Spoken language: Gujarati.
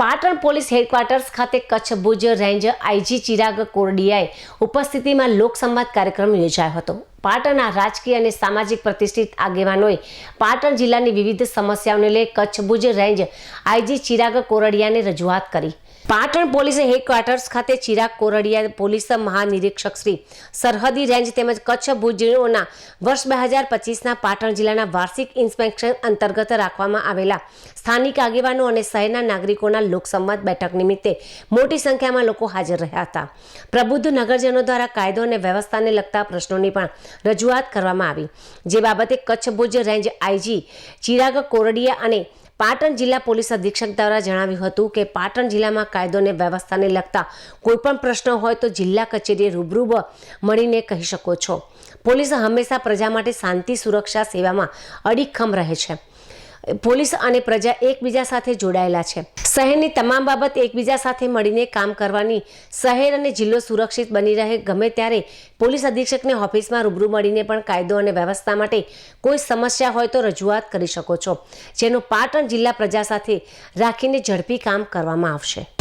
પાટણ પોલીસ હેડક્વાર્ટર્સ ખાતે કચ્છ ભુજ રેન્જ આઈજી ચિરાગ કોરડિયાએ ઉપસ્થિતિમાં લોકસંવાદ કાર્યક્રમ યોજાયો હતો. પાટણના રાજકીય અને સામાજિક પ્રતિષ્ઠિત આગેવાનોએ પાટણ જિલ્લાની વિવિધ સમસ્યાઓને લઈ કચ્છ ભુજ રેન્જ આઈજી ચિરાગ કોરડિયાને રજૂઆત કરી. પાટણ પોલીસે હેડક્વાર્ટર્સ ખાતે ચિરાગ કોરડિયા પોલીસ મહાનિરીક્ષક શ્રી સરહદી રેન્જ તેમજ કચ્છ ભુજના વર્ષ બે હજાર પચીસના પાટણ જિલ્લાના વાર્ષિક ઇન્સ્પેક્શન અંતર્ગત રાખવામાં આવેલા સ્થાનિક આગેવાનો અને શહેરના નાગરિકોના લોકસંવાદ બેઠક નિમિત્તે મોટી સંખ્યામાં લોકો હાજર રહ્યા હતા. પ્રબુદ્ધ નગરજનો દ્વારા કાયદો અને વ્યવસ્થાને લગતા પ્રશ્નોની પણ રજૂઆત કરવામાં આવી. જે બાબતે કચ્છ ભુજ રેન્જ આઈજી ચિરાગ કોરડિયા અને પાટણ જિલ્લા પોલીસ અધિક્ષક દ્વારા જણાવ્યું હતું કે પાટણ જિલ્લામાં કાયદો અને વ્યવસ્થાને લગતા કોઈપણ પ્રશ્ન હોય તો જિલ્લા કચેરીએ રૂબરૂ મળીને કહી શકો છો. પોલીસ હંમેશા પ્રજા માટે શાંતિ, સુરક્ષા, સેવામાં અડીખમ રહે છે. પોલીસ અને પ્રજા એકબીજા સાથે જોડાયેલા છે. શહેરની તમામ બાબત એકબીજા સાથે મળીને કામ કરવાની શહેર અને જિલ્લો સુરક્ષિત બની રહે ગમે ત્યારે પોલીસ અધિક્ષકને ઓફિસમાં રૂબરૂ મળીને પણ કાયદો અને વ્યવસ્થા માટે કોઈ સમસ્યા હોય તો રજૂઆત કરી શકો છો, જેનું પાટણ જિલ્લા પ્રજા સાથે રાખીને ઝડપી કામ કરવામાં આવશે.